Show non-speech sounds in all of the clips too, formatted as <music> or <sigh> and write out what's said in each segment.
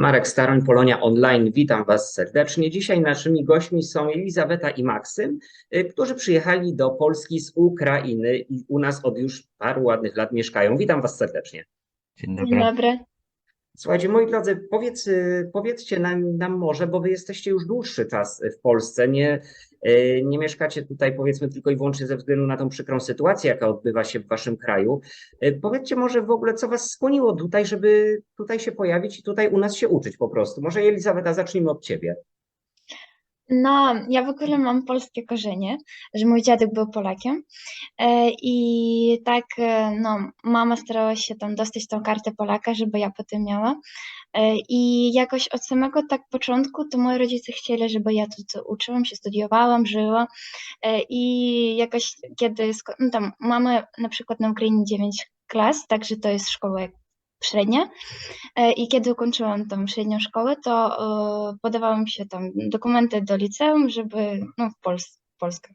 Marek Staroń, Polonia Online. Witam Was serdecznie. Dzisiaj naszymi gośćmi są Elizabeta i Maksym, y, którzy przyjechali do Polski z Ukrainy i u nas od już paru ładnych lat mieszkają. Witam Was serdecznie. Dzień Dzień dobry. Słuchajcie, moi drodzy, powiedz, y, powiedzcie nam, nam może, bo Wy jesteście już dłuższy czas w Polsce, nie, y, nie mieszkacie tutaj powiedzmy tylko i wyłącznie ze względu na tą przykrą sytuację, jaka odbywa się w Waszym kraju. Y, Powiedzcie może w ogóle, co Was skłoniło tutaj, żeby tutaj się pojawić i tutaj u nas się uczyć po prostu. Może Elizabeta, zacznijmy od Ciebie. No, ja w ogóle mam polskie korzenie, że mój dziadek był Polakiem e, i tak, e, no, mama starała się tam dostać tą kartę Polaka, żeby ja potem miała. E, i jakoś od samego tak początku to moi rodzice chcieli, żeby ja tu uczyłam się, studiowałam, żyła i jakoś kiedy, sko- no tam mamy na przykład na Ukrainie 9 klas, także to jest szkoła jak średnia E, I kiedy ukończyłam tą średnią szkołę, to e, podawałam się tam dokumenty do liceum, żeby no, w Pols Polskę.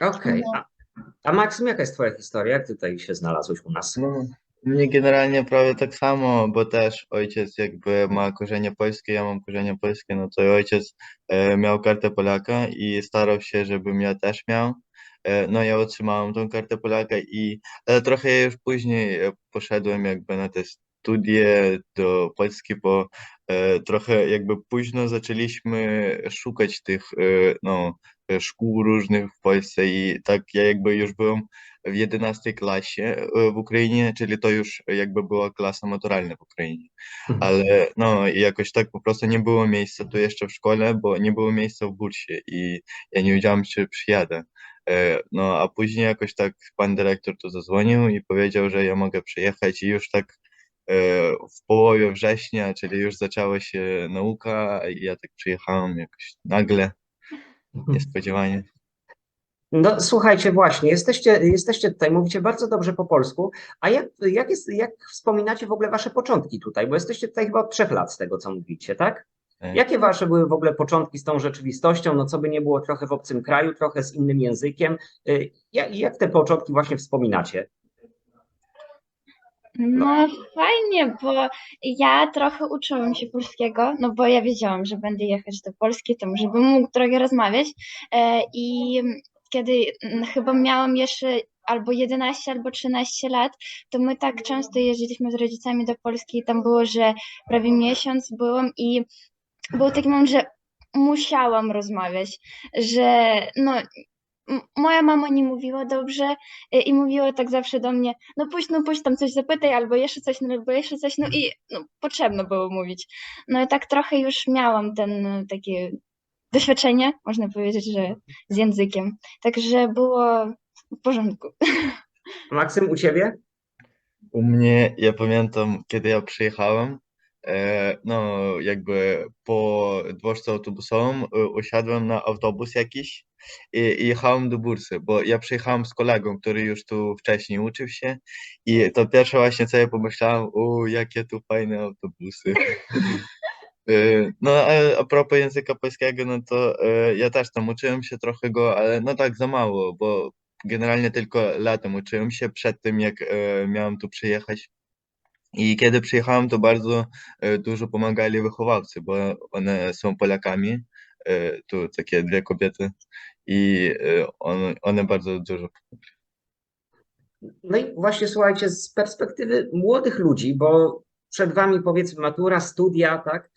Okej, a, a Maksym, jaka jest Twoja historia? Jak tutaj się znalazłeś u nas? No, mnie generalnie prawie tak samo, bo też ojciec jakby ma korzenie polskie, ja mam korzenie polskie, no to ojciec e, miał kartę Polaka i starał się, żebym ja też miał. E, no ja otrzymałem tą kartę Polaka i ale trochę już później e, poszedłem jakby na te studie do Polski, bo e, trochę jakby późno zaczęliśmy szukać tych no, szkół różnych w Polsce i tak ja jakby już byłem w 11 klasie w Ukrainie, czyli to już jakby była klasa maturalna w Ukrainie. Ale no jakoś tak po prostu nie było miejsca tu jeszcze w szkole, bo nie było miejsca w bursie i ja nie wiedziałem, czy przyjadę. E, No a później jakoś tak pan dyrektor tu zadzwonił i powiedział, że ja mogę przyjechać i już tak e, w połowie września, czyli już zaczęła się nauka i ja tak przyjechałem jakoś nagle, niespodziewanie. No słuchajcie, właśnie, jesteście, jesteście tutaj, mówicie bardzo dobrze po polsku, a jak, jak, jest, jak wspominacie w ogóle wasze początki tutaj? Bo jesteście tutaj chyba od trzech lat z tego, co mówicie, tak? Tak. Jakie wasze były w ogóle początki z tą rzeczywistością? No co by nie było trochę w obcym kraju, trochę z innym językiem. Y, Jak, jak te początki właśnie wspominacie? No fajnie, bo ja trochę uczyłam się polskiego, no bo ja wiedziałam, że będę jechać do Polski, tam żebym mógł trochę rozmawiać E, i kiedy mm, chyba miałam jeszcze albo 11, albo 13 lat, to my tak często jeździliśmy z rodzicami do Polski i tam było, że prawie miesiąc byłam i był taki moment, że musiałam rozmawiać, że no moja mama nie mówiła dobrze y, i mówiła tak zawsze do mnie, no pójdź, no pójdź tam coś zapytaj, albo jeszcze coś, no, albo jeszcze coś, no i no, potrzebno było mówić. No i tak trochę już miałam ten y, takie doświadczenie, można powiedzieć, że z językiem. Także było w porządku. Maksym, u ciebie? U mnie, ja pamiętam, kiedy ja przyjechałem, no jakby po dworcu autobusowym e, usiadłem na autobus jakiś i, i jechałem do Bursy, bo ja przyjechałem z kolegą, który już tu wcześniej uczył się i to pierwsze właśnie co ja pomyślałem, u jakie tu fajne autobusy. <laughs> E, No a, a propos języka polskiego, no to e, ja też tam uczyłem się trochę go, ale no tak za mało, bo generalnie tylko latem uczyłem się przed tym, jak e, miałem tu przyjechać. I kiedy przyjechałem, to bardzo e, dużo pomagali wychowawcy, bo one są Polakami, e, tu takie dwie kobiety i e, one, bardzo dużo No i właśnie słuchajcie, z perspektywy młodych ludzi, bo przed wami powiedzmy matura, studia, tak?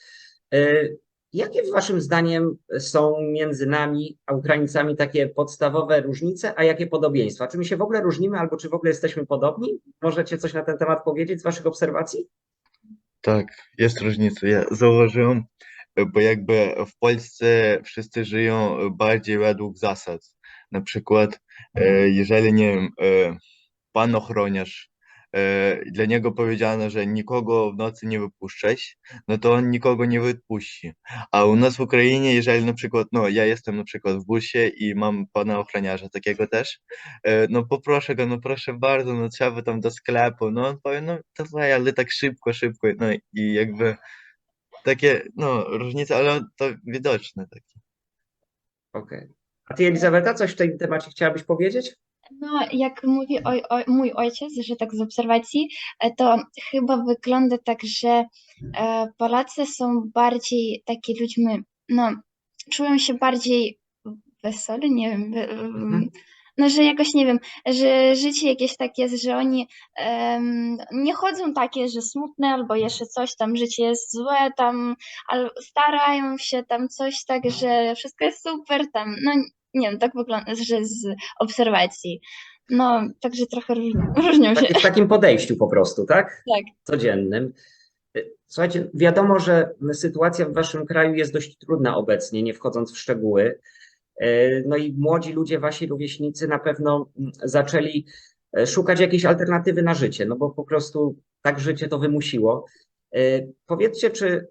Jakie waszym zdaniem są między nami a Ukraińcami takie podstawowe różnice, a jakie podobieństwa? Czy my się w ogóle różnimy, albo czy w ogóle jesteśmy podobni? Możecie coś na ten temat powiedzieć z waszych obserwacji? Tak, jest różnica. Ja zauważyłem, bo jakby w Polsce wszyscy żyją bardziej według zasad. Na przykład, e, jeżeli nie wiem, e, pan ochroniarz, dla niego powiedziano, że nikogo w nocy nie wypuszczać, no to on nikogo nie wypuści. A u nas w Ukrainie, jeżeli na przykład, no ja jestem na przykład w busie i mam pana ochroniarza takiego też, e, no poproszę go, no proszę bardzo, no trzeba tam do sklepu, no on powie, no dawaj, ale tak szybko, szybko, no i jakby takie, no różnice, ale to widoczne takie. Okej. A ty, Elizabeta, coś w tym temacie chciałabyś powiedzieć? No, jak mówi oj, oj, mój ojciec, że tak z obserwacji, e, to chyba wygląda tak, że e, Polacy są bardziej taki ludźmi, no, czują się bardziej weseli, nie wiem, Mhm. no, że jakoś, nie wiem, że życie jakieś takie jest, że oni em, nie chodzą takie, że smutne albo jeszcze coś tam, życie jest złe tam, ale starają się tam coś tak, że wszystko jest super tam, no, nie wiem, tak wygląda, że z obserwacji. No, także trochę róż, <laughs> różnią się. Tak, w takim podejściu po prostu, tak? Tak. Codziennym. Słuchajcie, wiadomo, że sytuacja w waszym kraju jest dość trudna obecnie, nie wchodząc w szczegóły. E, No i młodzi ludzie, wasi rówieśnicy na pewno mm, zaczęli e, szukać jakiejś alternatywy na życie, no bo po prostu tak życie to wymusiło. E, Powiedzcie, czy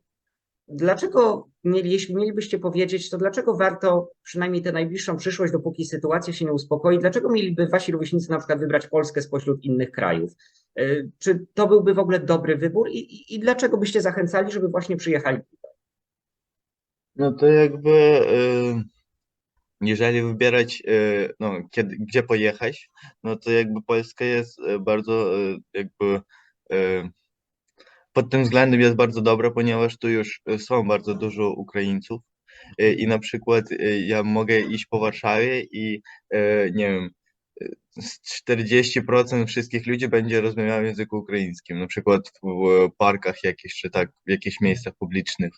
dlaczego mieli, jeśli mielibyście powiedzieć, to dlaczego warto przynajmniej tę najbliższą przyszłość, dopóki sytuacja się nie uspokoi, dlaczego mieliby wasi rówieśnicy na przykład wybrać Polskę spośród innych krajów? E, Czy to byłby w ogóle dobry wybór i, i, i dlaczego byście zachęcali, żeby właśnie przyjechali? No to jakby, y, jeżeli wybierać, y, no, kiedy, gdzie pojechać, no to jakby Polska jest bardzo, jakby, pod tym względem jest bardzo dobra, ponieważ tu już y, są bardzo dużo Ukraińców. Y, i na przykład y, ja mogę iść po Warszawie i nie wiem, 40% wszystkich ludzi będzie rozmawiało w języku ukraińskim, na przykład w parkach jakichś, czy tak, w jakichś miejscach publicznych.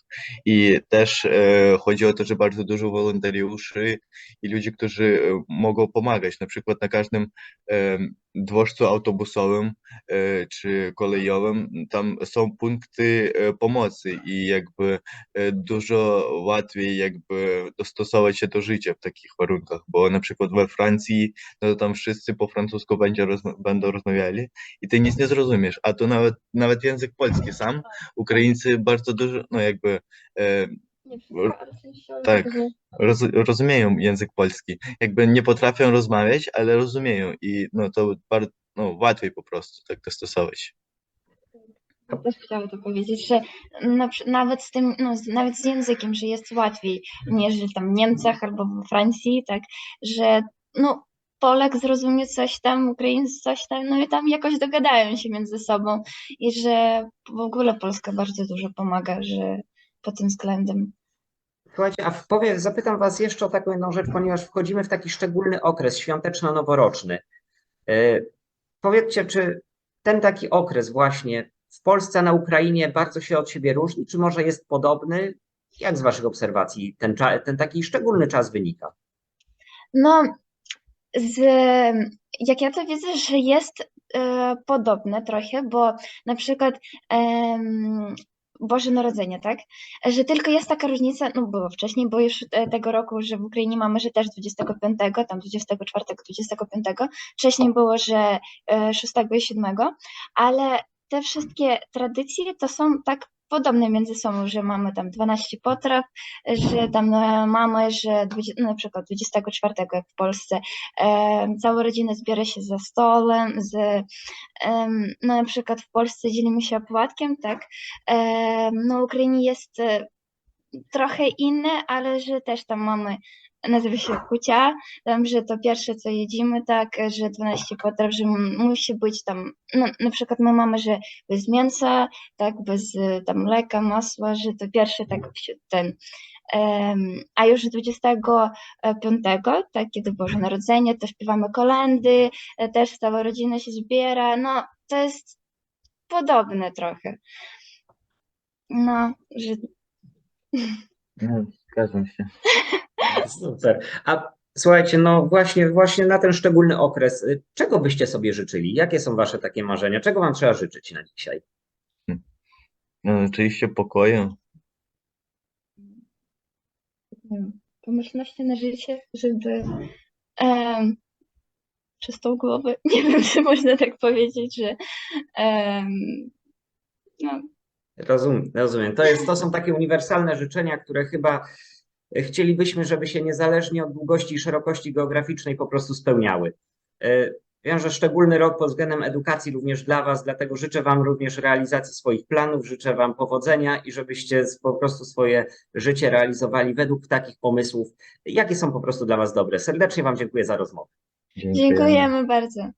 I też e, chodzi o to, że bardzo dużo wolontariuszy i ludzi, którzy e, mogą pomagać. Na przykład na każdym e, dworcu autobusowym e, czy kolejowym tam są punkty e, pomocy i jakby e, dużo łatwiej jakby dostosować się do życia w takich warunkach, bo na przykład we Francji, no to tam wszyscy po francusku będzie rozma- będą rozmawiali i ty nic nie zrozumiesz, a tu nawet, nawet język polski sam, Ukraińcy bardzo dużo, no jakby e, Tak. roz, rozumieją język polski. Jakby nie potrafią rozmawiać, ale rozumieją i no to bardzo, no, łatwiej po prostu tak dostosować. Ja też chciałam to powiedzieć, że na, nawet z tym, no, nawet z językiem, że jest łatwiej niż tam w Niemczech albo we Francji, tak, że no, Polak zrozumie coś tam, Ukraińcy coś tam, no i tam jakoś dogadają się między sobą i że w ogóle Polska bardzo dużo pomaga, że pod tym względem. Słuchajcie, a powiem, zapytam Was jeszcze o taką jedną rzecz, ponieważ wchodzimy w taki szczególny okres świąteczno-noworoczny. E, Powiedzcie, czy ten taki okres właśnie w Polsce, na Ukrainie bardzo się od siebie różni, czy może jest podobny? Jak z Waszych obserwacji ten, ten taki szczególny czas wynika? No, z, jak ja to widzę, że jest e, podobne trochę, bo na przykład em, Boże Narodzenie, tak? Że tylko jest taka różnica, no było wcześniej, bo już e, tego roku, że w Ukrainie mamy, że też 25, tam 24, 25. Wcześniej było, że e, 6 i 7, ale te wszystkie tradycje to są tak podobne między sobą, że mamy tam 12 potraw, że tam e, mamy, że 20, no, na przykład 24 jak w Polsce e, cała rodzina zbiera się za stołem, z, no na przykład w Polsce dzielimy się opłatkiem, tak, e, no Ukrainie jest e, trochę inne, ale że też tam mamy, nazywa się kucia, tam, że to pierwsze co jedzimy, tak, że 12 potraw, że musi być tam, no na przykład my mamy, że bez mięsa, tak, bez e, tam mleka, masła, że to pierwsze tak ten, a już 25, tak, kiedy Boże Narodzenie, to śpiewamy kolendy, e, też cała rodzina się zbiera, no to jest podobne trochę. No, że No, zgadzam się. <laughs> Super. A słuchajcie, no właśnie, właśnie na ten szczególny okres, y, czego byście sobie życzyli? Jakie są Wasze takie marzenia? Czego Wam trzeba życzyć na dzisiaj? No, oczywiście pokoju. nie wiem, pomyślności na życie, żeby em, czystą głowę, <laughs> nie wiem, czy można tak powiedzieć, że em, no, Rozumiem, rozumiem. To jest, to są takie uniwersalne życzenia, które chyba chcielibyśmy, żeby się niezależnie od długości i szerokości geograficznej po prostu spełniały. E, Wiem, że szczególny rok pod względem edukacji również dla Was, dlatego życzę Wam również realizacji swoich planów, życzę Wam powodzenia i żebyście po prostu swoje życie realizowali według takich pomysłów, jakie są po prostu dla Was dobre. Serdecznie Wam dziękuję za rozmowę. Dziękujemy. Dziękujemy bardzo.